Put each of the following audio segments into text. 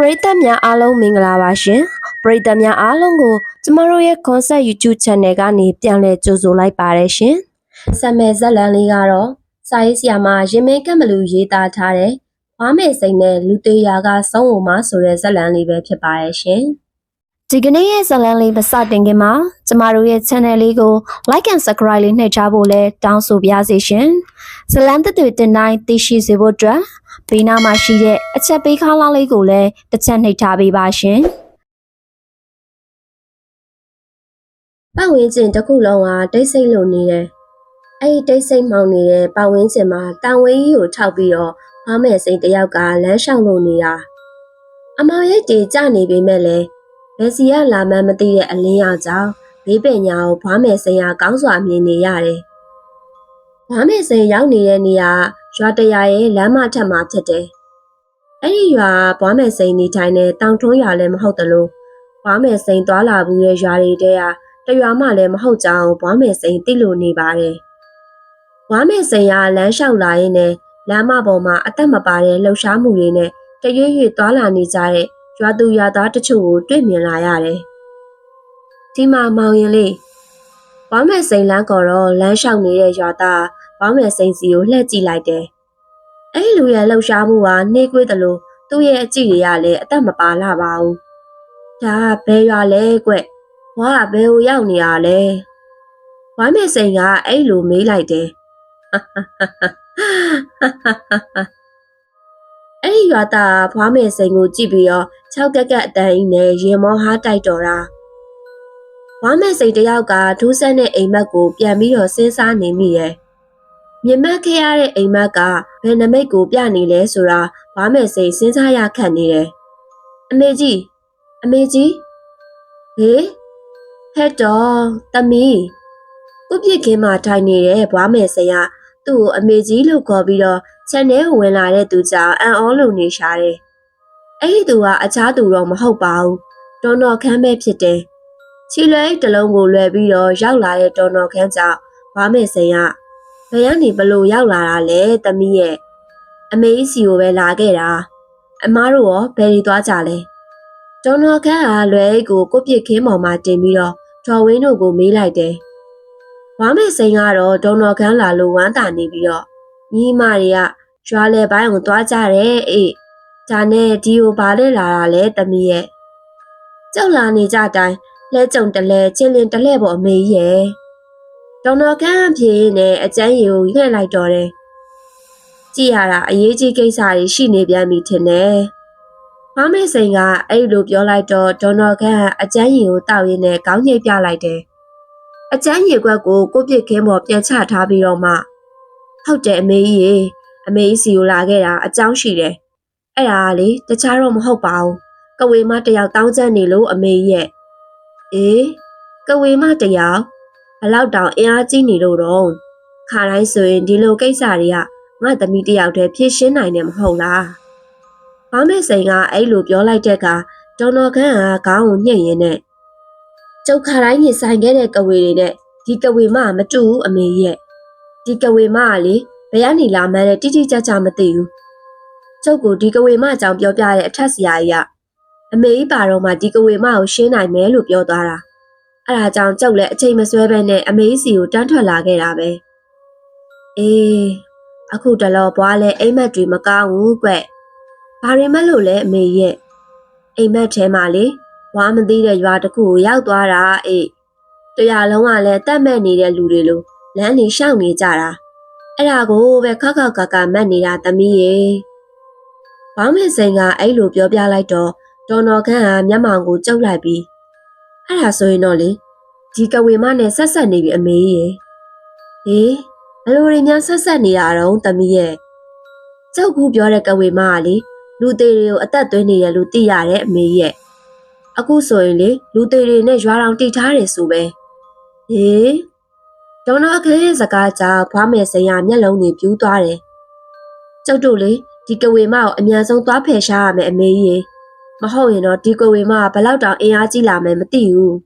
ပရိသတ်များအားလုံးမင်္ဂလာပါရှင်ပရိသတ်များအားလုံးကိုကျမတို့ရဲ့ concept YouTube channel ကနေပြန်လည်ကြိုဆိုလိုက်ပါတယ်ရှင်ဆံမဲ့ဇက်လန်လေးကတော့စာရေးဆရာမရင်မင်းကက်မလူရေးသားထားတဲ့ဝါမဲ့စိန်နဲ့လူသေးရာကစောင်းဝမဆိုတဲ့ဇက်လန်လေးပဲဖြစ်ပါရဲ့ရှင်ဒီကနေ့ရဲ့ဇက်လန်လေးမစတင်ခင်မှာကျမတို့ရဲ့ channel လေးကို like and subscribe လေးနှိပ်ချဖို့လဲတောင်းဆိုပါရစေရှင်ဇလန်သက်တွေတင်တိုင်းသိရှိစေဖို့အတွက် ဘေးနားမှာရှိတဲ့အချက်ပေးခါလောက်လေးကိုလည်းတစ်ချက်နှိပ်ထားပေးပါရှင်ပတ်ဝန်းကျင်တစ်ခုလုံးကတိတ်ဆိတ်လို့နေတယ်အဲ့ဒီတိတ်ဆိတ်မှောင်နေတဲ့ပတ်ဝန်းကျင်မှာတန်ဝေးကြီးကိုထောက်ပြီးတော့ဘားမဲ့စိန်တယောက်ကလမ်းလျှောက်လို့နေတာအမောင်ရိတ်တွေကြနေပေမဲ့လည်းဘယ်စီကလာမှန်းမသိတဲ့အလင်းရောင်ကြောင့်ဘေးပင်ညာကိုဘားမဲ့စိန်ကကောင်းစွာမြင်နေရတယ်ဘားမဲ့စိန်ရောက်နေတဲ့နေရာ ရွာတရာရဲ့လမ်းမထက်မှာဖြစ်တယ်အဲ့ဒီရွာဘွားမဲ့စိန်နေထိုင်တဲ့တောင်ထွန်းရွာလည်းမဟုတ်တလို့ဘွားမဲ့စိန်သွားလာဘူးတဲ့ရွာတွေတဲကတရွာမှလည်းမဟုတ်ကြောင်းဘွားမဲ့စိန်သိလို့နေပါတယ်ဘွားမဲ့စိန်ကလမ်းလျှောက်လာရင်းနဲ့လမ်းမပေါ်မှာအသက်မပါတဲ့လှုပ်ရှားမှုတွေနဲ့တရွေ့ရွေ့သွားလာနေကြတဲ့ရွာသူရွာသားတချို့ကိုတွေ့မြင်လာရတယ်ဒီမှာမောင်ရင်လေးဘွားမဲ့စိန်လမ်းကော်တော့လမ်းလျှောက်နေတဲ့ရွာသား ဘွားမဲ့စိန်စီကိုလှည့်ကြည့်လိုက်တယ်အဲ့လူရဲ့လှုပ်ရှားမှုကနှေးကွေးတယ်လို့သူ့ရဲ့အကြည့်တွေကလည်းအသက်မပါလာပါဘူးဒါကဘယ်ရွာလဲကွဘွားကဘယ်ကိုရောက်နေရလဲဘွားမဲ့စိန်ကအဲ့လိုမေးလိုက်တယ်အဲ့ဒီရွာသားဘွားမဲ့စိန်ကိုကြည့်ပြီးတော့၆ကက်ကက်အတန်းကြီးနဲ့ရင်မောဟားတိုက်တော်တာဘွားမဲ့စိန်တယောက်ကဒူးဆက်တဲ့အိမ်မက်ကိုပြန်ပြီးတော့စဉ်းစားနေမိရဲ့ မြင်မက်ခဲ့ရတဲ့အိမ်မက်ကဘယ်နမိတ်ကိုပြနေလဲဆိုတာဘွားမဲ့စိန်စဉ်းစားရခက်နေတယ်အမေကြီးအမေကြီးဟေးဟဲ့တော်သမီးဥပြစ်ခင်းမှာထိုင်နေတဲ့ဘွားမယ်ဆရာသူ့ကိုအမေကြီးလို့ခေါ်ပြီးတော့ခြံထဲကိုဝင်လာတဲ့သူကြောင့်အံ့ဩလို့နေရှာတယ်။အဲ့ဒီသူကအခြားသူတော့မဟုတ်ပါဘူး။တော်တော်ခမ်းပဲဖြစ်တယ်။ချီလွဲတလုံးကိုလွယ်ပြီးတော့ရောက်လာတဲ့တော်တော်ခမ်းကြောင့်ဘွားမယ်ဆရာ ဘယ်ကနေဘလို့ရောက်လာတာလဲသမီးရဲ့အမေကြီးစီကိုပဲလာခဲ့တာ။အမားတို့ရောဘယ် đi သွားကြလဲ။တော်တော်ခမ်းကလွယ်ကိုကိုပြစ်ခင်းပေါ်မှာတင်ပြီးတော့ဒေါ်ဝင်းတို့ကိုမေးလိုက်တယ်။ဝါမဲ့စိန်ကတော့ဒေါ်တော်ခမ်းလာလို့ဝမ်းသာနေပြီးတော့ညီမတွေကရွာလေပိုင်းကိုသွားကြတယ်အေး။ဒါနဲ့ဒီကိုဘာလဲလာတာလဲတမီးရဲ့။ကြောက်လာနေကြတိုင်းလဲကြုံတလဲချင်းလင်းတလဲပေါ်အမေကြီးရဲ့။ ဒေါ်တော်ခမ်းအပြေနဲ့အကျန်းရီကိုလှည့်လိုက်တော့တယ်။ကြည့်ရတာအရေးကြီးကိစ္စတွေရှိနေပြန်ပြီထင်တယ်။မမေစိန်ကအဲ့လိုပြောလိုက်တော့ဒေါ်တော်ခန့်အကျန်းရီကိုတောက်ရင်းနဲ့ခေါင်းညိတ်ပြလိုက်တယ်။အကျန်းရီကွက်ကိုကိုပြစ်ခင်းပေါ်ပြန်ချထားပြီးတော့မှဟုတ်တယ်အမေကြီးရေအမေကြီးစီကိုလာခဲ့တာအကြောင်းရှိတယ်။အဲ့ဒါကလေတခြားတော့မဟုတ်ပါဘူး။ကဝေမတယောက်တောင်းချမ်းနေလို့အမေကြီးရဲ့အေးကဝေမတယောက် ဘလောက်တောင်အင်အားကြီးနေလို့တော့ခါတိုင်းဆိုရင်ဒီလိုကိစ္စတွေကငါသမီးတယောက်တည်းဖြည့်ရှင်းနိုင်တယ်မဟုတ်လား။ဘာမဲ့စိန်ကအဲ့လိုပြောလိုက်တဲ့ကဒေါ်တော်ခန့်ကခေါင်းကိုညှိ့ရင်းနဲ့ကျုပ်ခါတိုင်းညဆိုင်ခဲ့တဲ့ကဝေတွေနဲ့ဒီကဝေမမတူဘူးအမေရဲ့ဒီကဝေမကလေဘယ်ကနေလာမှန်းလဲတိတိကျကျမသိဘူးကျုပ်ကိုဒီကဝေမအကြောင်းပြောပြတဲ့အထက်ဆရာကြီးကအမေကြီးပါတော့မှဒီကဝေမကိုရှင်းနိုင်မယ်လို့ပြောသွားတာ အဲ့ဒါကြောင့်ကျုပ်လည်းအချိန်မဆွဲဘဲနဲ့အမေကြီးစီကိုတန်းထွက်လာခဲ့တာပဲအေးအခုတလောဘွားလဲအိမ်မက်တွေမကောင်းဘူးကွ။ဘာတွေမလို့လဲအမေရဲ့အိမ်မက်ထဲမှာလေဝါမသိတဲ့ရွာတစ်ခုကိုရောက်သွားတာအေးတရားလုံးကလည်းတတ်မဲ့နေတဲ့လူတွေလိုလမ်းနေရှောက်နေကြတာအဲ့ဒါကိုပဲခက်ခက်ခါခါမက်နေတာသမီးရေဘောင်းမင်းစိန်ကအဲ့လိုပြောပြလိုက်တော့ဒေါ်တော်ခန့်ကမျက်မှောင်ကိုကျုပ်လိုက်ပြီး အဲ့ဒါဆိုရင်တော့လေဒီကဝေမနဲ့ဆက်ဆက်နေပြီအမေရေဟေးဘယ်လိုတွေများဆက်ဆက်နေတာတော့သမီးရဲ့ကျုပ်ကူပြောတဲ့ကဝေမကလေလူသေးတွေကိုအသက်သွင်းနေရလို့သိရတဲ့အမေရဲ့အခုဆိုရင်လေလူသေးတွေနဲ့ရွာတောင်တိထားတယ်ဆိုပဲဟေးဒေါ်နာအခန်းရဲ့စကားကြောင့်ဖွားမယ်စရာမျက်လုံးတွေပြူးသွားတယ်ကျုပ်တို့လေဒီကဝေမကိုအမြန်ဆုံးသွားဖယ်ရှားရမယ်အမေကြီးရေ မဟုတ်ရင်တော့ဒီကဝေမကဘလောက်တောင်အင်အားကြီးလာမယ်မသိဘူး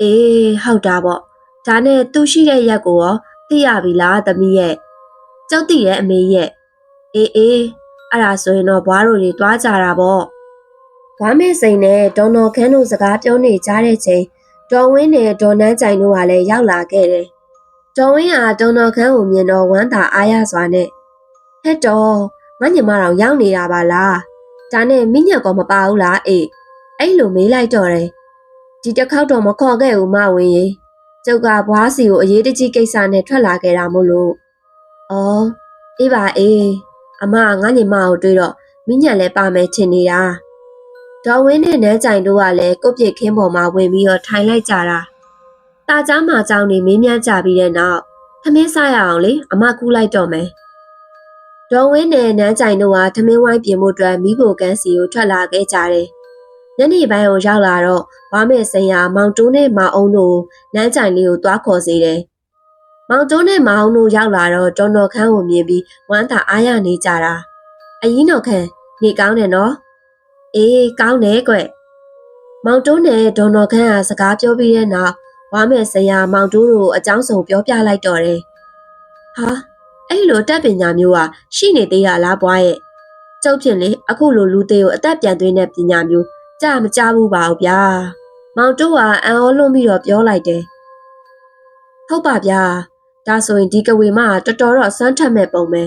အေးဟုတ်တာပေါ့ဒါနဲ့သူရှိတဲ့ရက်ကိုရောသိရပြီလားသမီးရဲ့ကျုပ်သိရဲ့အမေရဲ့အေးအေးအဲ့ဒါဆိုရင်တော့ဘွားတို့တွေသွားကြတာပေါ့ဝါမဲစိန်နဲ့ဒေါ်နော်ခန်းတို့စကားပြောနေကြတဲ့ချိန်ဒေါ်ဝင်းနဲ့ဒေါ်နန်းကြိုင်တို့ကလည်းရောက်လာခဲ့တယ်။ဒေါ်ဝင်းကဒေါ်နော်ခန်းကိုမြင်တော့ဝမ်းသာအားရစွာနဲ့ဟဲ့တော်ငါညီမတော်ရောက်နေတာပါလား။ ဒါနဲ့မိညက်ကောမပါဘူးလားအေးအဲ့လိုမေးလိုက်တော့တယ်။ဒီတစ်ခေါက်တော့မခေါ်ခဲ့ဘူးမဝင်းရေ။ကျုပ်ကဘွားစီကိုအရေးတကြီးကိစ္စနဲ့ထွက်လာခဲ့တာမို့လို့။အော်အေးပါအေးအမကငါညီမကိုတွေ့တော့မိညက်လည်းပါမယ်ထင်နေတာ။ဒေါ်ဝင်းနဲ့နန်းကြိုင်တို့ကလည်းကုတ်ပြစ်ခင်းပေါ်မှာဝင်ပြီးတော့ထိုင်လိုက်ကြတာ။ตาเจ้าမှာเจ้าနေမင်းမြန်းကြပြီးတဲ့နောက်သမင်းစားရအောင်လေအမကူးလိုက်တော့မယ်။ ဒေါ်ဝင်းနဲ့နန်းကြိုင်တို့ကသမင်းဝိုင်းပြင်မှုအတွက်မိဖို့ကန်းစီကိုထွက်လာခဲ့ကြတယ်။ညနေပိုင်းကိုရောက်လာတော့ဝါမဲစိန်ရမောင်တိုးနဲ့မောင်အောင်တို့နန်းကြိုင်လေးကိုတွားခေါ်စေတယ်။မောင်တိုးနဲ့မောင်အောင်တို့ရောက်လာတော့တော်တော်ခန်းကိုမြင်ပြီးဝမ်းသာအားရနေကြတာ။အရင်တော့ခန်းနေကောင်းတယ်နော်။အေးကောင်းတယ်ကွ။မောင်တိုးနဲ့ဒေါ်တော်ခန်းကစကားပြောပြီးတဲ့နောက်ဝါမဲဆရာမောင်တိုးတို့အကြောင်းစုံပြောပြလိုက်တော့တယ်။ဟာ အဲ့လိုတက်ပညာမျိုးကရှိနေသေးရလားဘွားရဲ့။ကျုပ်ဖြင့်လေအခုလိုလူသေးကိုအသက်ပြန်သွင်းတဲ့ပညာမျိုးကြားမကြားဘူးပါဘူးဗျာ။မောင်တိုးကအံ့ဩလွန်ပြီးတော့ပြောလိုက်တယ်။ဟုတ်ပါဗျာ။ဒါဆိုရင်ဒီကဝေမကတော်တော်တော့စမ်းထက်မဲ့ပုံပဲ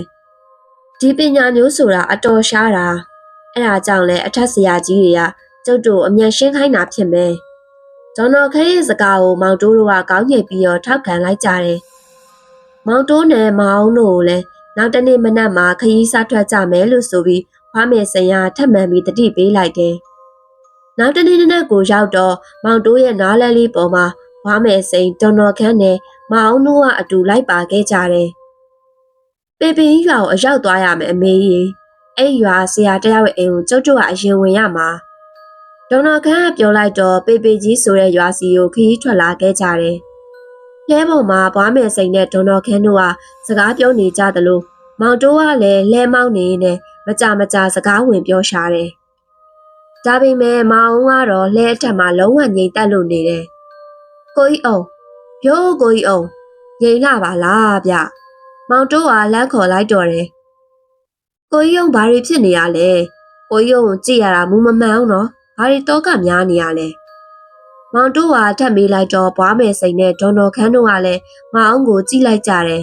။ဒီပညာမျိုးဆိုတာအတော်ရှားတာ။အဲ့ဒါကြောင့်လဲအထက်ဆရာကြီးတွေကကျုပ်တို့အမြန်ရှင်းခိုင်းတာဖြစ်မယ်။ဒေါ်တော်ခဲရဲ့စကားကိုမောင်တိုးတို့ကကောင်းညိတ်ပြီးတော့ထောက်ခံလိုက်ကြတယ်။ မောင်တိုးနဲ့မောင်အောင်တို့ကိုလည်းနောက်တနေ့မနက်မှာခရီးစားထွက်ကြမယ်လို့ဆိုပြီးဖွားမယ်ဆရာထပ်မံပြီးတတိပေးလိုက်တယ်။နောက်တနေ့နက်ကိုရောက်တော့မောင်တိုးရဲ့နားလဲလေးပေါ်မှာဖွားမယ်စိန်ဒေါ်တော်ခန်းနဲ့မောင်အောင်တို့ကအတူလိုက်ပါခဲ့ကြတယ်။ပေပင်းရွာကိုအရောက်သွားရမယ်အမေကြီး။အဲ့ရွာဆရာတယောက်ရဲ့အိမ်ကိုကျုပ်တို့ကအရင်ဝင်ရမှာ။ဒေါ်တော်ခန်းကပြောလိုက်တော့ပေပေကြီးဆိုတဲ့ရွာစီကိုခရီးထွက်လာခဲ့ကြတယ်။ လဲပေါ်မှာဘွားမယ်စိန်နဲ့ဒေါ်တော်ခန်းတို့ကစကားပြောနေကြသလိုမောင်တိုးကလည်းလဲမောင်းနေနေမကြမကြစကားဝင်ပြောရှာတယ်။ဒါပေမဲ့မောင်ကတော့လဲအထက်မှာလုံးဝငြိမ်သက်လို့နေတယ်။ကိုကြီးအောင်ရိုးကိုကြီးအောင်ငြိမ်လာပါလားဗျ။မောင်တိုးကလမ်းခေါ်လိုက်တော့တယ်။ကိုကြီးအောင်ဘာတွေဖြစ်နေရလဲ။ကိုကြီးအောင်ကြည့်ရတာမူမမှန်အောင်နော်။ဘာတွေတော့ကများနေရလဲ။ မောင်တိုးကထပ်မေးလိုက်တော့ဘွားမယ်စိန်နဲ့ဒေါ်တော်ခန်းတို့ကလည်းမအောင်ကိုကြည့်လိုက်ကြတယ်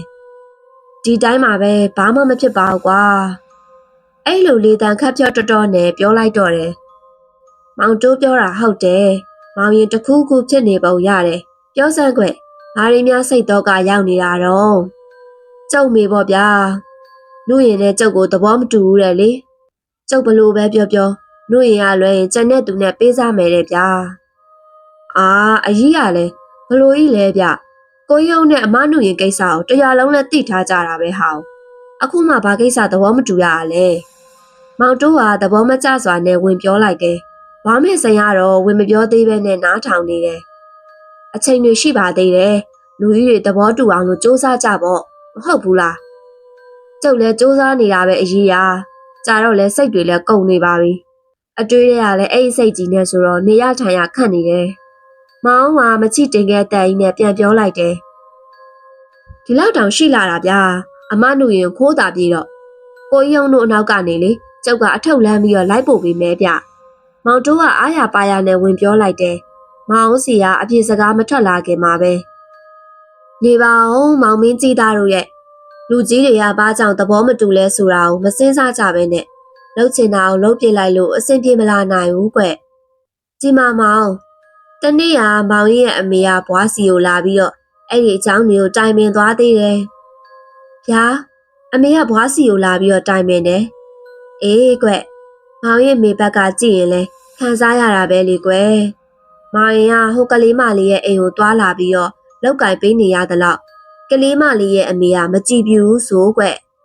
။ဒီတိုင်းမှာပဲဘာမှမဖြစ်ပါဘူးကွာ။အဲ့လိုလေတံခတ်ပြော့တော်တော်နဲ့ပြောလိုက်တော့တယ်။မောင်တိုးပြောတာဟုတ်တယ်။မောင်ရင်တစ်ခုခုဖြစ်နေပုံရတယ်။ပြောစမ်းကွ။ဘာရင်းများစိတ်တော့ကရောက်နေတာတော့။ကျုပ်မေပေါ့ဗျာ။လူရင်နဲ့ကျုပ်ကိုသဘောမတူဘူးတဲ့လေ။ကျုပ်ဘလို့ပဲပြောပြောလူရင်ကလွယ်ရင်ကျန်တဲ့သူနဲ့ပေးစားမယ်တဲ့ဗျာ။ အာအကြီးရလဲဘလို့ကြီးလဲဗျ။ကိုရုံနဲ့အမနုရင်ကိစ္စကိုတရားလုံးနဲ့သိထားကြတာပဲဟောင်း။အခုမှဘာကိစ္စသဘောမတူရရလဲ။မောင်တိုးကသဘောမကျစွာနဲ့ဝင်ပြောလိုက်တယ်။ဘာမဲ့စင်ရတော့ဝင်မပြောသေးပဲနဲ့နားထောင်နေတယ်။အချိန်တွေရှိပါသေးတယ်။လူကြီးတွေသဘောတူအောင်လို့စူးစမ်းကြပေါ့။မဟုတ်ဘူးလား။ကျုပ်လည်းစူးစမ်းနေတာပဲအရေးရ။ကြာတော့လဲစိတ်တွေလည်းကုန်နေပါပြီ။အတွေးတွေကလည်းအဲ့ဒီစိတ်ကြီးနဲ့ဆိုတော့နေရထိုင်ရခန့်နေတယ်။ မောင်ကမချိတင်ခဲ့တဲ့အိမ်နဲ့ပြန်ပြောလိုက်တယ်။ဒီလောက်တောင်ရှိလာတာဗျာ။အမနုရင်ခိုးတာပြေတော့ကိုကြီးအောင်တို့အနောက်ကနေလေကျုပ်ကအထုပ်လမ်းပြီးတော့လိုက်ပို့ပေးမယ်ဗျ။မောင်တိုးကအားရပါရနဲ့ဝင်ပြောလိုက်တယ်။မောင်စီကအပြေစကားမထွက်လာခင်မှာပဲ။နေပါအောင်မောင်မင်းကြီးသားတို့ရဲ့လူကြီးတွေကဘာကြောင့်သဘောမတူလဲဆိုတာကိုမစင်းစားကြပဲနဲ့လှုပ်ချင်တာကိုလှုပ်ပြလိုက်လို့အဆင်ပြေမလာနိုင်ဘူးကွ။ကြီးမမောင် တနေ့ကမောင်ရဲ့အမေကဘွားစီကိုလာပြီးတော့အဲ့ဒီအကြောင်းတွေကိုတိုင်ပင်သွားသေးတယ်။ဗျာအမေကဘွားစီကိုလာပြီးတော့တိုင်ပင်တယ်။အေးကွ။မောင်ရဲ့မိဘက်ကကြည့်ရင်လဲခံစားရတာပဲလေကွယ်။မောင်ရင်ကဟိုကလေးမလေးရဲ့အိမ်ကိုတွာလာပြီးတော့လောက်ကင်ပေးနေရသလောက်ကလေးမလေးရဲ့အမေကမကြည့်ပြဘူးဆိုကွ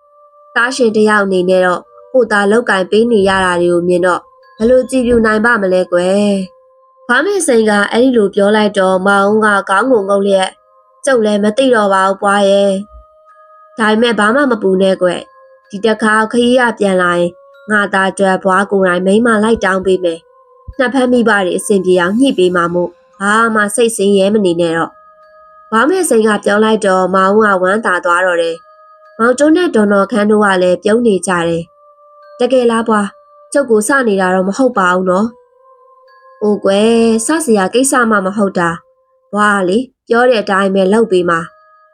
။တားရှင်တယောက်အနေနဲ့တော့ဟိုသားလောက်ကင်ပေးနေရတာတွေကိုမြင်တော့ဘယ်လိုကြည့်ပြနိုင်ပါမလဲကွယ်။ ဘာမေစိန်ကအဲ့ဒီလိုပြောလိုက်တော့မောင်ကခေါင်းငုံငုံလျက်ကျုပ်လည်းမသိတော့ပါဘူးပွားရဲ့။ဒါပေမဲ့ဘာမှမပူနဲ့ကွ။ဒီတစ်ခါခရီးရပြန်လာရင်ငါသားကြွယ်ဘွားကိုယ်တိုင်မိမလိုက်တောင်းပေးမယ်။နှစ်ဖက်မိဘတွေအဆင်ပြေအောင်ညှိပေးမှာမို့ဘာမှစိတ်ဆင်းရဲမနေနဲ့တော့။ဘာမဲ့စိန်ကပြောလိုက်တော့မောင်ကဝမ်းသာသွားတော့တယ်။မောင်တုံးနဲ့ဒေါ်တော်ခန်းတို့ကလည်းပြုံးနေကြတယ်။တကယ်လားဘွားကျုပ်ကိုစနေတာတော့မဟုတ်ပါဘူးနော် ဟိုကွယ်စစရာကိစ္စမှမဟုတ်တာဘွာလေပြောတဲ့အတိုင်းပဲလုပ်ပေးမှာ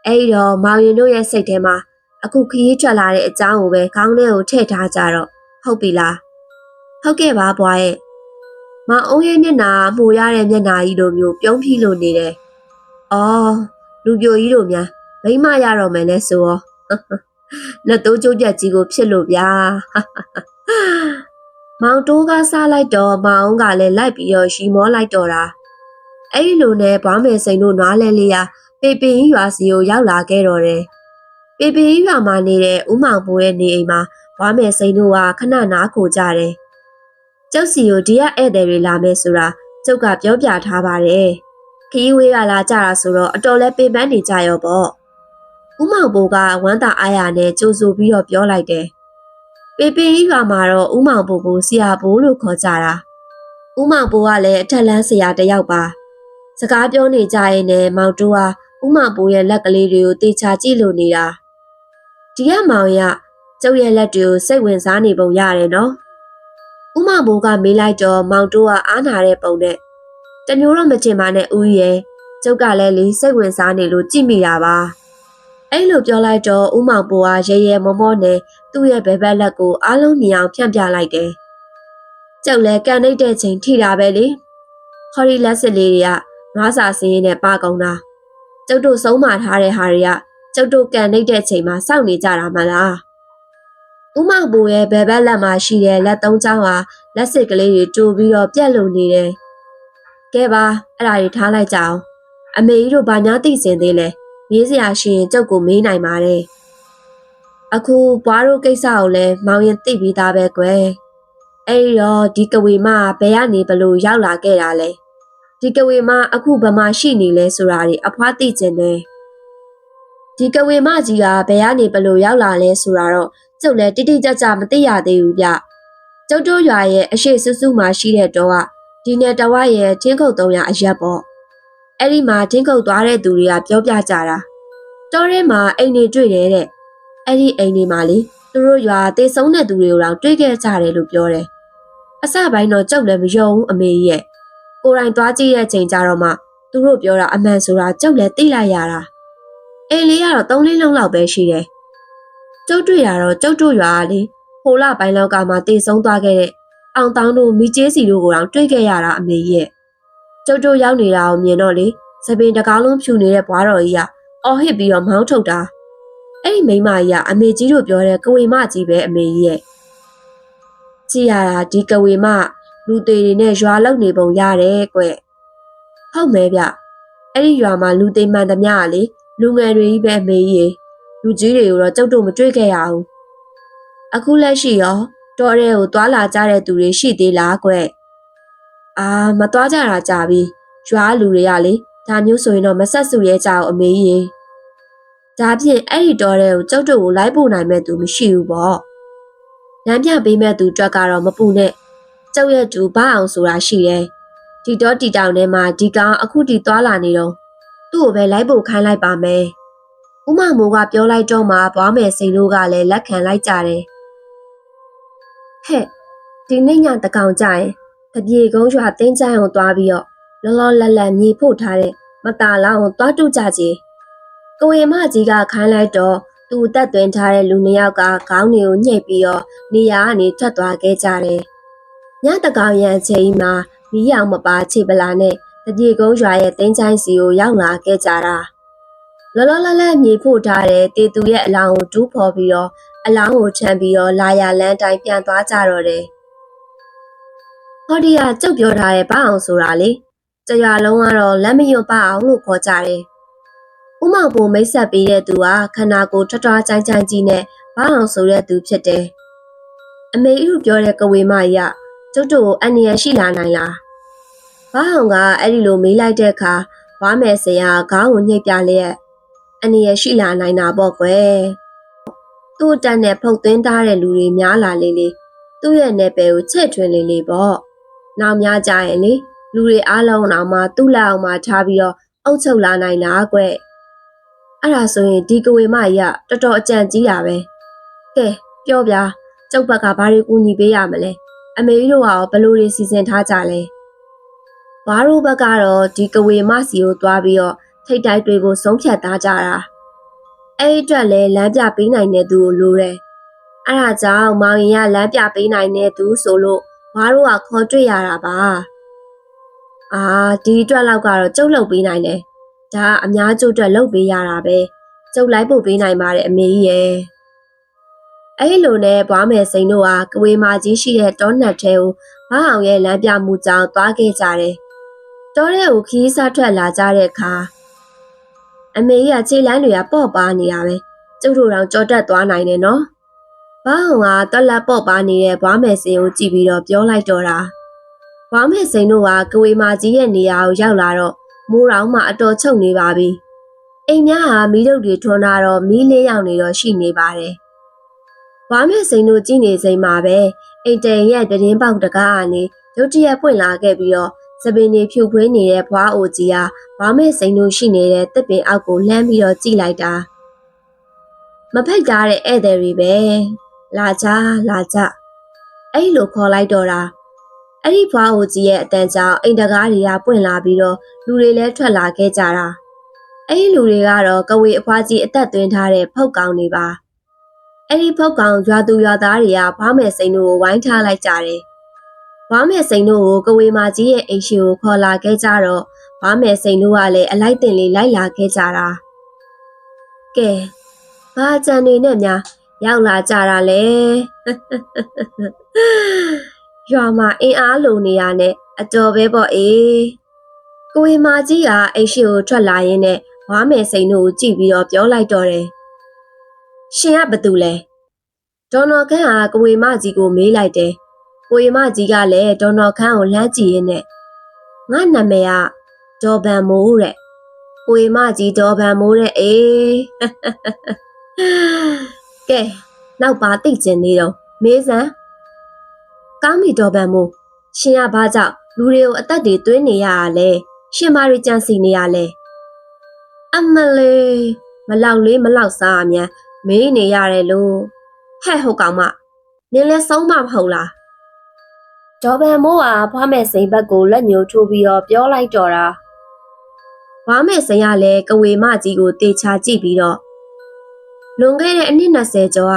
အဲ့တော့မောင်ရင်တို့ရဲ့စိတ်ထဲမှာအခုခရီးထွက်လာတဲ့အကြောင်းကိုပဲခေါင်းထဲကိုထည့်ထားကြတော့ဟုတ်ပြီလားဟုတ်ကဲ့ပါဘွာရဲ့မောင်အုံးရဲ့မျက်နှာမှုရတဲ့မျက်နှာကြီးလိုမျိုးပြုံးဖြီးလို့နေတယ်အော်လူပြိုကြီးတို့များမိမရတော့မယ်လဲဆိုရောလက်တိုးကျုပ်ချက်ကြီးကိုဖြစ်လို့ဗျာ မောင်တိုးကစားလိုက်တော့မောင်ကလည်းလိုက်ပြီးတော့ရီမောလိုက်တော့တာအဲ့ဒီလိုနဲ့ဘွားမယ်စိန်တို့နွားလဲလေးရာပေပင်ကြီးရွာစီကိုရောက်လာခဲ့တော့တယ်ပေပင်ကြီးရွာမှာနေတဲ့ဦးမောင်ပိုးရဲ့နေအိမ်မှာဘွားမယ်စိန်တို့ကခဏနားခိုကြတယ်ကျုပ်စီကိုဒီကဧည့်သည်တွေလာမယ်ဆိုတာကျုပ်ကပြောပြထားပါတယ်ခီးဝေးကလာကြတာဆိုတော့အတော်လဲပေပန်းနေကြရောပေါ့ဦးမောင်ပိုးကဝမ်းသာအားရနဲ့ကြိုးဆိုပြီးတော့ပြောလိုက်တယ် ပေပင်ကြီးရွာမှာတော့ဦးမောင်ပူကိုဆရာဘိုးလို့ခေါ်ကြတာဦးမောင်ပူကလည်းအထက်လန်းဆရာတစ်ယောက်ပါစကားပြောနေကြရင်လည်းမောင်တူဟာဦးမောင်ပူရဲ့လက်ကလေးတွေကိုတေချာကြည့်လို့နေတာဒီကမောင်ရကျုပ်ရဲ့လက်တွေကိုစိတ်ဝင်စားနေပုံရတယ်နော်ဦးမောင်ပူကမေးလိုက်တော့မောင်တူကအားနာတဲ့ပုံနဲ့တမျိုးတော့မချင်ပါနဲ့ဦးရဲ့ကျုပ်ကလည်းလေစိတ်ဝင်စားနေလို့ကြည့်မိတာပါ အဲ့လိုပြောလိုက်တော့ဦးမောင်ပူကရဲရဲမောမောနဲ့သူ့ရဲ့ဘဲဘက်လက်ကိုအားလုံးမြင်အောင်ဖြန့်ပြလိုက်တယ်။ကျုပ်လည်းကန်နှိပ်တဲ့ချိန်ထိတာပဲလေ။ဟော်ရီလက်စစ်လေးတွေကနွားစာစင်းရင်နဲ့ပါကုန်တာ။ကျုပ်တို့ဆုံးမထားတဲ့ဟာတွေကကျုပ်တို့ကန်နှိပ်တဲ့ချိန်မှာစောင့်နေကြတာမလား။ဦးမောင်ပူရဲ့ဘဲဘက်လက်မှာရှိတဲ့လက်သုံးချောင်းဟာလက်စစ်ကလေးတွေတူပြီးတော့ပြက်လုံနေတယ်။ကဲပါအဲ့ဒါတွေထားလိုက်ကြအောင်။အမေကြီးတို့ဘာညာသိစင်သေးလဲ။ မေးစရာရှိရင်ကျုပ်ကိုမေးနိုင်ပါတယ်။အခုဘွားတို့ကိစ္စကိုလည်းမောင်ရင်သိပြီးသားပဲကွယ်အဲ့ဒီတော့ဒီကဝေမဘယ်ကနေဘလို့ရောက်လာခဲ့တာလဲဒီကဝေမအခုဘယ်မှာရှိနေလဲဆိုတာတွေအဖွားသိကျင်တယ်ဒီကဝေမကြီးကဘယ်ကနေဘလို့ရောက်လာလဲဆိုတာတော့ကျုပ်လည်းတိတိကျကျမသိရသေးဘူးဗျကျုပ်တို့ရွာရဲ့အရှိစုစုမှာရှိတဲ့တော့ကဒီနယ်တဝရဲ့ချင်းခုတ်300အရက်ပေါ့ အဲ့ဒီမှာချင်းခုတ်သွားတဲ့သူတွေကပြောပြကြတာတောထဲမှာအိမ်တွေတွေ့တယ်တဲ့အဲ့ဒီအိမ်ဒီမှာလေသူတို့ရွာတေဆုံးတဲ့သူတွေကိုတော့တွေ့ခဲ့ကြတယ်လို့ပြောတယ်။အစပိုင်းတော့ကြောက်လည်းမယုံဘူးအမေကြီးရဲ့။ကိုယ်တိုင်သွားကြည့်ရဲ့ချိန်ကြတော့မှသူတို့ပြောတာအမှန်ဆိုတာကြောက်လည်းသိလိုက်ရတာ။အိမ်လေးကတော့၃လေးလုံးလောက်ပဲရှိတယ်။ကျုပ်တွေ့တာတော့ကျုပ်တို့ရွာကလေဟိုလပိုင်းလောက်ကမှတေဆုံးသွားခဲ့တဲ့အောင်တောင်းတို့မိကျေးစီတို့ကိုတော့တွေ့ခဲ့ရတာအမေကြီးရဲ့။ ကျုပ်တို့ရောက်နေတာကိုမြင်တော့လေစပင်တကားလုံးဖြူနေတဲ့ဘွားတော်ကြီးကအော်ဟစ်ပြီးတော့မောင်းထုတ်တာအဲ့ဒီမိန်းမကြီးကအမေကြီးတို့ပြောတဲ့ကဝေမကြီးပဲအမေကြီးရဲ့ကြည့်ရတာဒီကဝေမလူသေးတွေနဲ့ရွာလောက်နေပုံရတယ်ကွဟုတ်မဲဗျအဲ့ဒီရွာမှာလူသေးမှန်သမျှကလေလူငယ်တွေကြီးပဲအမေကြီးရေလူကြီးတွေကိုတော့ကျုပ်တို့မတွေ့ခဲ့ရဘူးအခုလက်ရှိရောတော်ရဲကိုတွာလာကြတဲ့သူတွေရှိသေးလားကွ အာမတွားကြတာကြပြီရွာလူတွေကလေဒါမျိုးဆိုရင်တော့မဆက်စုရဲကြအောင်အမေကြီးရေဒါဖြင့်အဲ့ဒီတော်တဲ့ကိုကျုပ်တို့ကိုလိုက်ပို့နိုင်မဲ့သူမရှိဘူးပေါ့။လမ်းပြပေးမဲ့သူအတွက်ကတော့မပူနဲ့။ကျုပ်ရဲ့သူဘာအောင်ဆိုတာရှိတယ်။ဒီတော့တီတောင်ထဲမှာဒီကောင်အခုတီသွားလာနေတော့သူ့ကိုပဲလိုက်ပို့ခိုင်းလိုက်ပါမယ်။ဦးမမိုးကပြောလိုက်တော့မှဘွားမယ်စိန်တို့ကလည်းလက်ခံလိုက်ကြတယ်။ဟဲ့ဒီနေ့ညတကောင်ကြရင် တပြေကုန်းရွာတင်းချိုင်းအောင်သွားပြီးတော့လောလောလတ်လတ်မြေဖို့ထားတဲ့မตาလောင်းကိုသွားတုကြကြည်ကိုရင်မကြီးကခိုင်းလိုက်တော့သူ့တက်သွင်းထားတဲ့လူနှစ်ယောက်ကခေါင်းတွေကိုညှိပြီးတော့နေရာကနေထွက်သွားခဲ့ကြတယ်။ညတကောင်ရံချိန်မှာမီးရောင်မပါခြေပလာနဲ့တပြေကုန်းရွာရဲ့တင်းချိုင်းစီကိုရောက်လာခဲ့ကြတာ။လောလောလတ်လတ်မြေဖို့ထားတဲ့တေသူရဲ့အလောင်းကိုတူးဖော်ပြီးတော့အလောင်းကိုချမ်းပြီးတော့လာရလန်းတိုင်းပြန်သွားကြတော့တယ်။ ဟောဒီကကျုပ်ပြောထားတဲ့ဘာအောင်ဆိုတာလေ။ကြရွာလုံးကတော့လက်မယွတ်ပါအောင်လို့ခေါ်ကြတယ်။ဦးမောင်ပူမိတ်ဆက်ပေးတဲ့သူကခန္ဓာကိုယ်ထွတ်ထွားကြိုင်းကြိုင်းကြီးနဲ့ဘာအောင်ဆိုတဲ့သူဖြစ်တယ်။အမေအူပြောတဲ့ကဝေမကြီးကကျုပ်တို့ကိုအန္တရာယ်ရှိလာနိုင်လား။ဘာအောင်ကအဲ့ဒီလိုမေးလိုက်တဲ့အခါဝါမယ်စရာခေါင်းကိုညှိပြလျက်အန္တရာယ်ရှိလာနိုင်တာပေါ့ကွယ်။သူ့တက်နဲ့ဖုတ်သွင်းထားတဲ့လူတွေများလာလေလေသူ့ရဲ့နယ်ပယ်ကိုချဲ့ထွင်လေလေပေါ့။ နောက်များကြရင်လေလူတွေအားလုံးအောင်မှသူ့လက်အောင်မှထားပြီးတော့အုပ်ချုပ်လာနိုင်တာကွယ်။အဲ့ဒါဆိုရင်ဒီကဝေမကြီးကတော်တော်အကြံကြီးတာပဲကဲပြောပြကျုပ်ဘက်ကဘာတွေကူညီပေးရမလဲအမေကြီးတို့ကရောဘယ်လိုတွေစီစဉ်ထားကြလဲ။ဘာတို့ဘက်ကတော့ဒီကဝေမစီကိုသွားပြီးတော့ထိတ်တိုက်တွေကိုဆုံးဖြတ်သားကြတာ။အဲ့ဒီအတွက်လည်းလမ်းပြပေးနိုင်တဲ့သူကိုလိုတယ်။အဲ့ဒါကြောင့်မောင်ရင်ကလမ်းပြပေးနိုင်တဲ့သူဆိုလို့ ဘာတို့ကခေါ်တွေ့ရတာပါ။အာဒီအတွက်လောက်ကတော့ကျုပ်လုပ်ပေးနိုင်တယ်။ဒါကအများကျုပ်အတွက်လုပ်ပေးရတာပဲ။ကျုပ်လိုက်ဖို့ပေးနိုင်ပါတယ်အမေကြီးရဲ့။အဲ့လိုနဲ့ဘွားမယ်စိန်တို့ဟာကဝေမာကြီးရှိတဲ့တောနတ်ထဲကိုမအောင်ရဲ့လမ်းပြမှုကြောင့်သွားခဲ့ကြတယ်။တောထဲကိုခီးစားထွက်လာကြတဲ့အခါအမေကြီးကခြေလမ်းတွေကပေါ့ပါနေတာပဲ။ကျုပ်တို့တော့ကြော်တက်သွားနိုင်တယ်နော်။ ဘာအောင်ကတက်လက်ပေါ့ပါနေတဲ့ဘွားမယ်စိန်ကိုကြည့်ပြီးတော့ပြောလိုက်တော့တာ။ဘွားမယ်စိန်တို့ကကဝေမာကြီးရဲ့နေရာကိုရောက်လာတော့မိုးတောင်မှအတော်ချုပ်နေပါပြီ။အိမ်များဟာမီးတုပ်တွေထွန်းလာတော့မီးလေးရောင်နေတော့ရှိနေပါတယ်။ဘွားမယ်စိန်တို့ကြည့်နေစိမ်မှာပဲအိမ်တန်ရဲ့တည်င်းပေါက်တကားကနေရုတ်တရက်ပွင့်လာခဲ့ပြီးတော့စပင်နေဖြူဖွေးနေတဲ့ဘွားအိုကြီးဟာဘွားမယ်စိန်တို့ရှိနေတဲ့တစ်ပင်အောက်ကိုလှမ်းပြီးတော့ကြည့်လိုက်တာမဖိတ်တာတဲ့ဧည့်သည်တွေပဲ လာကြလာကြအဲ့လိုခေါ်လိုက်တော့တာအဲ့ဒီဘွားအိုကြီးရဲ့အတန်ကြောင့်အိမ်တကားတွေကပွင့်လာပြီးတော့လူတွေလည်းထွက်လာခဲ့ကြတာအဲ့ဒီလူတွေကတော့ကဝေအဖွားကြီးအသက်သွင်းထားတဲ့ဖုတ်ကောင်တွေပါအဲ့ဒီဖုတ်ကောင်ရွာသူရွာသားတွေကဘားမယ်စိန်တို့ကိုဝိုင်းထားလိုက်ကြတယ်။ဘားမယ်စိန်တို့ကိုကဝေမာကြီးရဲ့အိမ်ရှိကိုခေါ်လာခဲ့ကြတော့ဘားမယ်စိန်တို့ကလည်းအလိုက်တင်လေးလိုက်လာခဲ့ကြတာ။ကဲဘာကြံနေနဲ့များ ရောက်လာကြတာလေ။ရွာမှာအင်အားလိုနေရနဲ့အတော်ပဲပေါ့အေး။ကဝေမာကြီးကအိမ်ရှိကိုထွက်လာရင်းနဲ့ဘားမယ်စိန်တို့ကိုကြည့်ပြီးတော့ပြောလိုက်တော့တယ်။ရှင်ကဘာတူလဲဒေါ်နော်ခန့်ဟာကဝေမကြီးကိုမေးလိုက်တယ်ကိုဝေမကြီးကလည်းဒေါ်နော်ခန့်ကိုလှမ်းကြည့်ရင်းနဲ့ငါနာမည်ကဒေါ်ဗန်မိုးတဲ့ကိုဝေမကြီးဒေါ်ဗန်မိုးတဲ့အေး ကဲနောက်ပါသိကျင်နေတော့မေးစမ်းကောင်းပြီဒေါ်ဗန်မိုးရှင်ကဘာကြောင့်လူတွေကိုအသက်တွေသွင်းနေရတာလဲရှင်မာရီကြံစီနေရလဲအမလေးမလောက်လေးမလောက်စားအမြန်မေးနေရတယ်လို့ဟဲ့ဟုတ်ကောင်မနင်လဲဆုံးမမဟုတ်လားဒေါ်ဗန်မိုးကဘွားမဲ့စိန်ဘက်ကိုလက်ညှိုးထိုးပြီးတော့ပြောလိုက်တော့တာဘွားမဲ့စိန်ကလည်းကဝေမကြီးကိုတေချာကြည့်ပြီးတော့ လွန်ခဲ့တဲ့အနှစ်20ကျော်က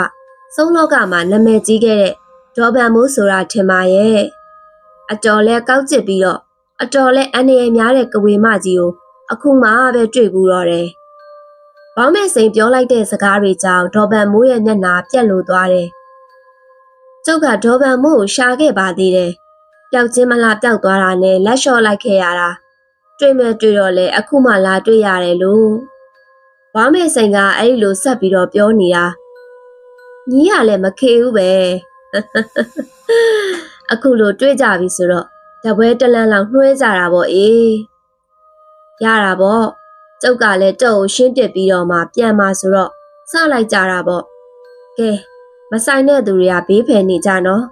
ဆုံးလောကမှာနာမည်ကြီးခဲ့တဲ့ဒေါ်ဗန်မိုးဆိုတာထင်ပါရဲ့အတော်လဲကောက်ကျစ်ပြီးတော့အတော်လဲအန္တရာယ်များတဲ့ကဝေမကြီးကိုအခုမှပဲတွေ့ဘူးတော့တယ်ဘောင်းမဲ့စိန်ပြောလိုက်တဲ့စကားတွေကြောင့်ဒေါ်ဗန်မိုးရဲ့မျက်နှာပြက်လို့သွားတယ်။ကျုပ်ကဒေါ်ဗန်မိုးကိုရှာခဲ့ပါသေးတယ်။ပျောက်ချင်းမလားပျောက်သွားတာနဲ့လက်လျှော့လိုက်ခဲ့ရတာ။တွေ့မဲ့တွေ့တော့လေအခုမှလာတွေ့ရတယ်လို့။ ဘောင်းမဲ့စိန်ကအဲ့ဒီလိုဆက်ပြီးတော့ပြောနေတာ။ညီကလည်းမခေဘူးပဲ။အခုလိုတွေ့ကြပြီဆိုတော့တပွဲတလန်းလောက်နှွှဲကြတာပေါ့အေး။ရတာပေါ့။ကျုပ်ကလည်းတော့ကိုရှင်းပြပြီးတော့မှပြန်มาဆိုတော့စလိုက်ကြတာပေါ့ကဲမဆိုင်တဲ့သူတွေကဘေးဖယ်နေကြနော်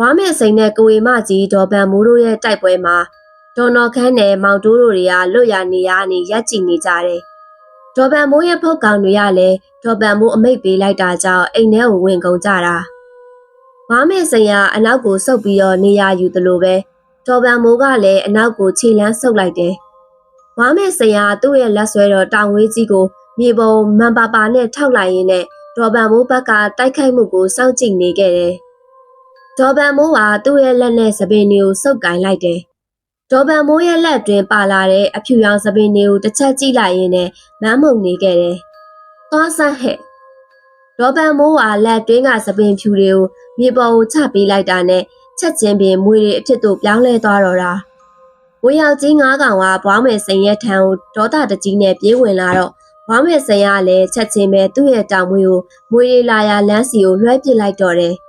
ဝါမဲ့စိန်နဲ့ကဝေမကြီးဒေါ်ဗန်မိုးတို့ရဲ့တိုက်ပွဲမှာဒေါ်နော်ခန်းနဲ့မောင်တိုးတို့တွေကလွတ်ရနေရနေရက်ကြည့်နေကြတယ် ဒေါ်ဗန်မိုးရဲ့ဖုတ်ကောင်တွေကလည်းဒေါ်ဗန်မိုးအမိတ်ပေးလိုက်တာကြောင့်အိမ်ထဲကိုဝင်ကုန်ကြတာဝါမဲ့စိန်ကအနောက်ကိုဆုပ်ပြီးတော့နေရယူသလိုပဲဒေါ်ဗန်မိုးကလည်းအနောက်ကိုခြေလန်းဆုပ်လိုက်တယ်ဝါမဲ့ဆရာသူ့ရဲ့လက်ဆွဲတော်တောင်ဝေးကြီးကိုမြေပုံမန်ပါပါနဲ့ထောက်လိုက်ရင်းနဲ့ဒေါ်ဗန်မိုးဘက်ကတိုက်ခိုက်မှုကိုစောင့်ကြည့်နေခဲ့တယ်။ဒေါ်ဗန်မိုးကသူ့ရဲ့လက်နဲ့သပင်တွေကိုစုပ်ကင်လိုက်တယ်။ ဒေါ်ဗန်မိုးရဲ့လက်တွင်ပါလာတဲ့အဖြူရောင်သပင်တွေကိုတစ်ချက်ကြည့်လိုက်ရင်းနဲ့မမ်းမုံနေခဲ့တယ်။သွားဆန်းဟဲ့။ဒေါ်ဗန်မိုးကလက်တွင်းကသပင်ဖြူတွေကိုမြေပေါ်ကိုချပေးလိုက်တာနဲ့ချက်ချင်းပင်မွေတွေအဖြစ်သို့ပြောင်းလဲသွားတော့တာ။ဝေယောက်ကြီးငါးကောင်ကဘွားမယ်စိန်ရဲ့ထံကိုဒေါသတကြီးနဲ့ပြေးဝင်လာတော့ဘွားမယ်စိန်ကလည်းချက်ချင်းပဲသူ့ရဲ့တောင်မွေးကိုမွေရီလာရလမ်းစီကိုလွှဲပစ်လိုက်တော့တယ်။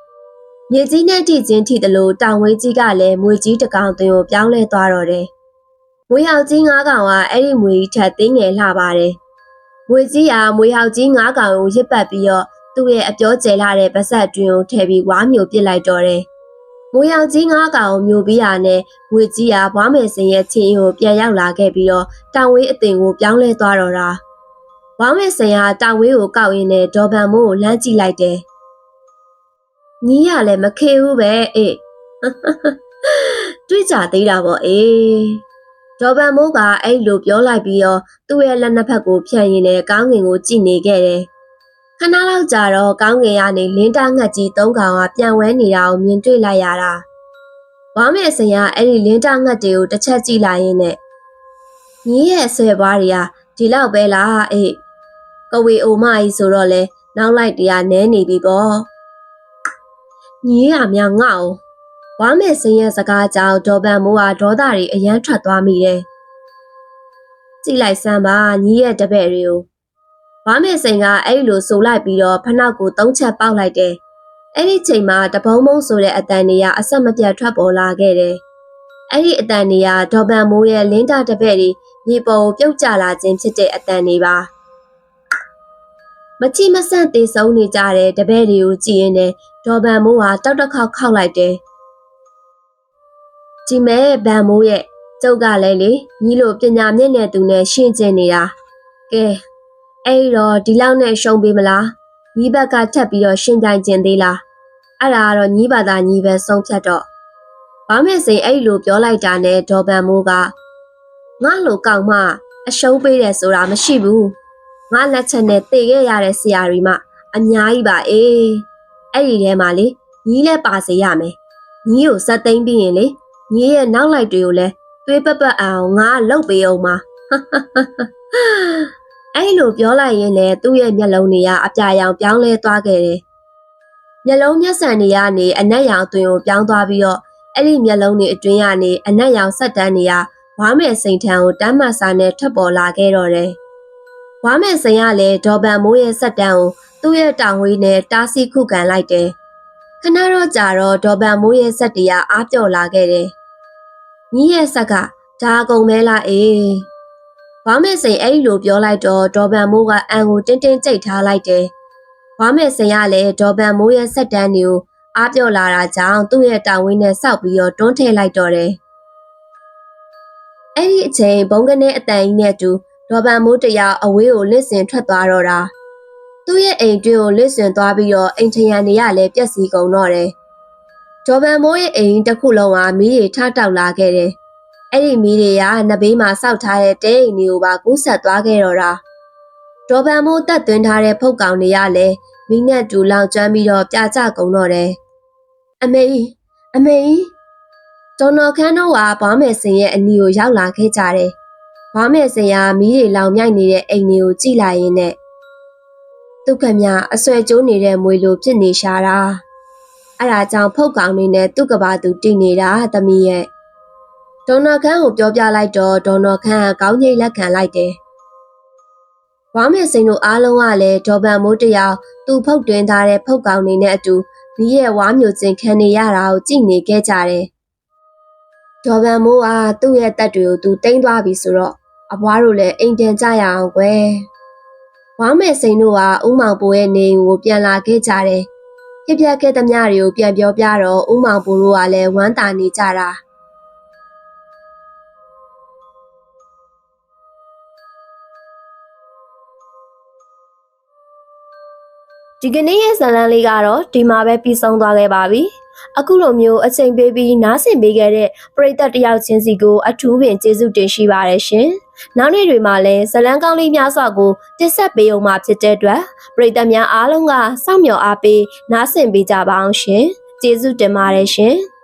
မြေကြီးနဲ့ထိချင်းထိသလိုတောင်ဝေးကြီးကလည်းမွေကြီးတစ်ကောင်သွင်းကိုပြောင်းလဲသွားတော့တယ်။ဝေယောက်ကြီးငါးကောင်ကအဲ့ဒီမွေကြီးထက်သေးငယ်လှပါတယ်။မွေကြီးကမွေယောက်ကြီးငါးကောင်ကိုရစ်ပတ်ပြီးတော့သူ့ရဲ့အပြောကျယ်လာတဲ့ပါဆက်တွင်ကိုထည့်ပြီးဝါမျိုးပစ်လိုက်တော့တယ်။မွေယောက်ကြီးငါးကောင်ကိုမျိုးပြီးရနဲ့ငွေကြီးကဘွားမယ်စင်ရဲ့ချင်းကိုပြန်ရောက်လာခဲ့ပြီးတော့တောင်ဝေးအတင်ကိုပြောင်းလဲသွားတော့တာဘွားမယ်စင်ကတောင်ဝေးကိုကောက်ရင်းနဲ့ဒေါ်ဗန်မိုးကိုလှမ်းကြည့်လိုက်တယ် ညီးရလည်းမခေဘူးပဲအေးတွေးကြသေးတာပေါ့အေးဒေါ်ပန်မိုးကအဲ့လိုပြောလိုက်ပြီးတော့သူ့ရဲ့လက်နှစ်ဖက်ကိုဖြန့်ရင်းနဲ့ကောင်းငင်ကိုကြည့်နေခဲ့တယ်ခဏလောက်ကြာတော့ကောင်းငင်ကနေလင်းတားငှက်ကြီးသုံးကောင်ကပြန်ဝဲနေတာကိုမြင်တွေ့လိုက်ရတာဝါမဲစင်ကအဲ့ဒီလင်းတားငှက်တွေကိုတစ်ချက်ကြည့်လိုက်ရင်းနဲ့ညီရဲ့ဆွဲပွားတွေကဒီလောက်ပဲလားအေးကဝေအိုမကြီးဆိုတော့လဲနောက်လိုက်တရားနဲနေပြီပေါ့ ညီရမြငေါ့ဝါမဲစင်ရဲ့စကားကြောင့်ဒေါ်ပန်မိုးကဒေါသတွေအယမ်းထွက်သွားမိတယ်ကြည့်လိုက်စမ်းပါညီရဲ့တပည့်တွေကိုဝါမဲစင်ကအဲ့လိုဆိုလိုက်ပြီးတော့ဖနှောက်ကိုသုံးချက်ပေါက်လိုက်တယ်အဲ့ဒီချိန်မှာတပုံးမုံဆိုတဲ့အတန်တွေကအဆက်မပြတ်ထွက်ပေါ်လာခဲ့တယ်အဲ့ဒီအတန်တွေကဒေါ်ပန်မိုးရဲ့လင်းတာတပည့်တွေမြေပေါ်ကိုပြုတ်ကျလာခြင်းဖြစ်တဲ့အတန်တွေပါမချိမဆန့်သေးဆုံးနေကြတဲ့တပည့်တွေကိုကြည့်ရင်းနဲ့ ဒေါ်ပန်မိုးဟာတောက်တစ်ခေါက်ခောက်လိုက်တယ်ကြည့်မဲဗန်မိုးရဲ့ကျုပ်ကလည်းလေညီလိုပညာမျက်နဲ့သူနဲ့ရှင်းကျင်နေတာကဲအဲ့တော့ဒီလောက်နဲ့ရှုံးပေးမလားညီဘက်ကထပ်ပြီးတော့ရှင်းကြင်ကျင်သေးလားအဲ့ဒါကတော့ညီဘာသာညီပဲဆုံးဖြတ်တော့ဘာမဲ့စိန်အဲ့လိုပြောလိုက်တာနဲ့ဒေါ်ပန်မိုးကငါလိုကောက်မှအရှုံးပေးတယ်ဆိုတာမရှိဘူးငါလက်ချက်နဲ့တေခဲ့ရတဲ့ဆရာကြီးမှအများကြီးပါအေး အဲ့ဒီထဲမှာလေညီလည်းပါစေရမယ်ညီကိုစက်သိမ့်ပြီးရင်လေညီရဲ့နောက်လိုက်တွေကိုလည်းတွေးပပအောင်ငါလှုပ်ပေးအောင်ပါအဲ့လိုပြောလိုက်ရင်လည်းသူ့ရဲ့မျက်လုံးတွေကအပြာရောင်ပြောင်းလဲသွားခဲ့တယ်မျက်လုံးမျက်စံတွေကနေအနက်ရောင်အတွင်ကိုပြောင်းသွားပြီးတော့အဲ့ဒီမျက်လုံးတွေအတွင်းကနေအနက်ရောင်ဆက်တန်းတွေကဝါမဲ့စိန်ထံကိုတမ်းမတ်စာနဲ့ထပ်ပေါ်လာခဲ့တော့တယ်ဝါမဲ့စိန်ကလည်းဒေါ်ပန်မိုးရဲ့ဆက်တန်းကို သူ့ရဲ့တောင်ဝေးနဲ့တားဆီးခုခံလိုက်တယ်ခဏတော့ကြာတော့ဒေါ်ပန်မိုးရဲ့ဆက်တရားအားပြော့လာခဲ့တယ်ညီရဲ့ဆက်ကဒါအကုန်မဲလားအေးဝါမဲ့စိန်အဲ့ဒီလိုပြောလိုက်တော့ဒေါ်ပန်မိုးကအန်ကိုတင်းတင်းကြိတ်ထားလိုက်တယ်ဝါမဲ့စိန်ကလည်းဒေါ်ပန်မိုးရဲ့ဆက်တန်းတွေကိုအားပြော့လာတာကြောင့်သူ့ရဲ့တောင်ဝင်းနဲ့စောက်ပြီးတော့တွန်းထည့်လိုက်တော့တယ်အဲ့ဒီအချိန်ဘုံကနေအတန်ကြီးနဲ့တူဒေါ်ပန်မိုးတယောက်အဝေးကိုလစ်စင်ထွက်သွားတော့တာ သူ့ရဲ့အိမ်တွင်းကိုလစ်စင်သွားပြီးတော့အိမ်ထရံနေရလဲပြက်စီကုန်တော့တယ်ဒေါ်ပန်မိုးရဲ့အိမ်တစ်ခုလုံးကမီးတွေထတောက်လာခဲ့တယ်အဲ့ဒီမီးတွေကနဘေးမှာစောက်ထားတဲ့တဲအိမ်တွေကိုပါကူးဆက်သွားခဲ့တော့တာဒေါ်ပန်မိုးတက်သွင်းထားတဲ့ဖုတ်ကောင်တွေကလည်းမီးနဲ့တူလောင်ကျွမ်းပြီးတော့ပြကြကုန်တော့တယ်အမေအမေဒေါ်နော်ခန်းတို့ကဘာမယ်စင်ရဲ့အနီကိုရောက်လာခဲ့ကြတယ်ဘာမယ်စင်ကမီးတွေလောင်မြိုက်နေတဲ့အိမ်တွေကိုကြည့်လိုက်ရင်းနဲ့ ဒုက္ခမြအဆွဲကျိုးနေတဲ့မွေလိုဖြစ်နေရှာတာအဲ့ဒါကြောင့်ဖုတ်ကောင်နေနဲ့သူ့ကဘာသူတည်နေတာသမီးရဲ့ဒေါ်နော်ခန်းကိုပြောပြလိုက်တော့ဒေါ်နော်ခန်းကကောင်းကြီးလက်ခံလိုက်တယ်ဝါမယ်စိန်တို့အားလုံးကလည်းဒေါ်ပန်မိုးတယောက်သူဖုတ်တွင်ထားတဲ့ဖုတ်ကောင်နေနဲ့အတူမိရဲ့ဝါမျိုးစင်ခံနေရတာကိုကြည့်နေခဲ့ကြတယ်။ဒေါ်ပန်မိုးကသူ့ရဲ့တက်တွေကိုသူတိမ့်သွားပြီဆိုတော့အဘွားတို့လည်းအိမ်တန်ကြရအောင်ကွယ်။ ဝါမယ်စိန်တို့ကဥမောင်ပိုရဲ့နေအိမ်ကိုပြန်လာခဲ့ကြတယ်။ဖြစ်ပျက်ခဲ့သမျှတွေကိုပြန်ပြောပြတော့ဥမောင်ပိုတို့ကလည်းဝမ်းသာနေကြတာ။ ဒီကနေ့ရဲ့ဇာတ်လမ်းလေးကတော့ဒီမှာပဲပြီးဆုံးသွားခဲ့ပါပြီ။အခုလိုမျိုးအချိန်ပေးပြီးနားဆင်ပေးခဲ့တဲ့ပရိသတ်တယောက်ချင်းစီကိုအထူးပင်ကျေးဇူးတင်ရှိပါတယ်ရှင်။နောက်နေ့တွေမှာလည်းဇာတ်လမ်းကောင်းလေးများစွာကိုတင်ဆက်ပေးအောင်မှာဖြစ်တဲ့အတွက်ပရိသတ်များအားလုံးကစောင့်မျှော်အားပေးနားဆင်ပေးကြပါအောင်ရှင်။ကျေးဇူးတင်ပါတယ်ရှင်။